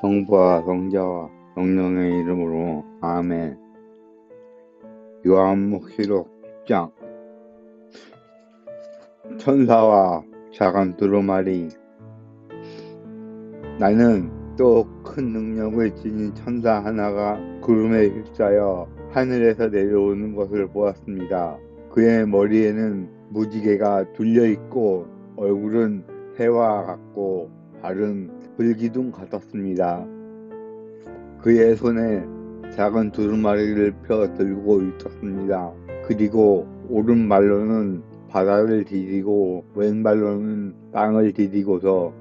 성부와 성자와 성령의 이름으로 아멘. 요한목시록 10장 천사와 작은 두루마리 나는 또 큰 능력을 지닌 천사 하나가 구름에 휩싸여 하늘에서 내려오는 것을 보았습니다. 그의 머리에는 무지개가 둘려 있고 얼굴은 해와 같고 발은 불기둥 같았습니다. 그의 손에 작은 두루마리를 펴 들고 있었습니다. 그리고 오른발로는 바다를 디디고 왼발로는 땅을 디디고서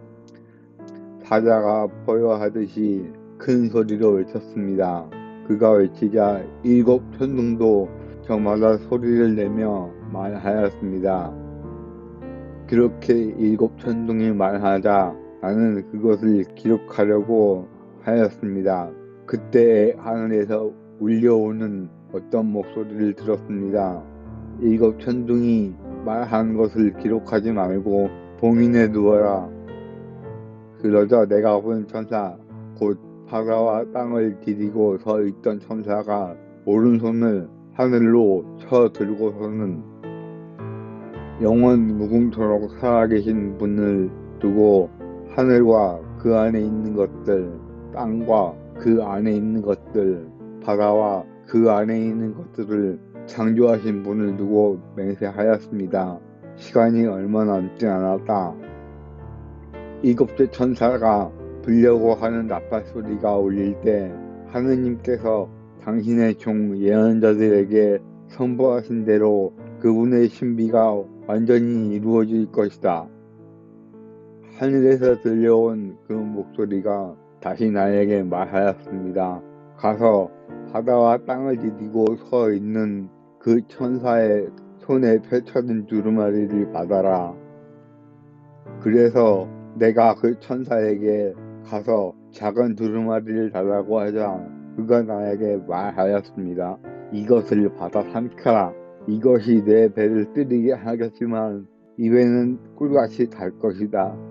사자가 포효하듯이 큰 소리로 외쳤습니다. 그가 외치자 일곱 천둥도 저마다 소리를 내며 말하였습니다. 그렇게 일곱 천둥이 말하자 나는 그것을 기록하려고 하였습니다. 그때 하늘에서 울려오는 어떤 목소리를 들었습니다. 일곱 천둥이 말한 것을 기록하지 말고 봉인해 두어라. 그러자 내가 본 천사 곧 바다와 땅을 디디고 서 있던 천사가 오른손을 하늘로 쳐 들고서는 영원 무궁토록 살아계신 분을 두고 하늘과 그 안에 있는 것들, 땅과 그 안에 있는 것들, 바다와 그 안에 있는 것들을 창조하신 분을 두고 맹세하였습니다. 시간이 얼마 남지 않았다. 일곱째 천사가 불려고 하는 나팔 소리가 울릴 때 하느님께서 당신의 종 예언자들에게 선포하신 대로 그분의 신비가 완전히 이루어질 것이다. 하늘에서 들려온 그 목소리가 다시 나에게 말하였습니다. 가서 바다와 땅을 디디고 서 있는 그 천사의 손에 펼쳐진 두루마리를 받아라. 그래서 내가 그 천사에게 가서 작은 두루마리를 달라고 하자 그가 나에게 말하였습니다. 이것을 받아 삼켜라. 이것이 내 배를 뜨리게 하겠지만 입에는 꿀같이 달 것이다.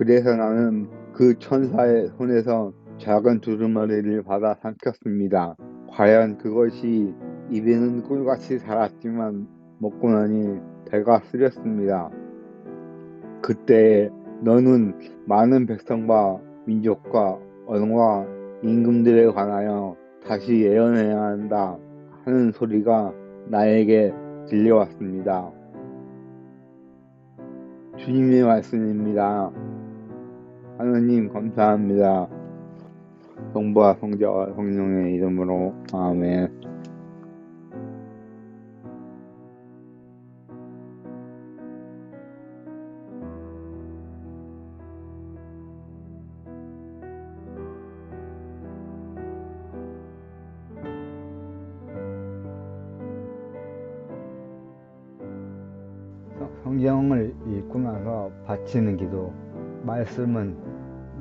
그래서 나는 그 천사의 손에서 작은 두루마리를 받아 삼켰습니다. 과연 그것이 입에는 꿀같이 달았지만 먹고 나니 배가 쓰렸습니다. 그때 너는 많은 백성과 민족과 언어와 임금들에 관하여 다시 예언해야 한다 하는 소리가 나에게 들려왔습니다. 주님의 말씀입니다. 하나님 감사합니다. 성부와 성자와 성령의 이름으로 아멘. 성경을 읽고 나서 바치는 기도. 말씀은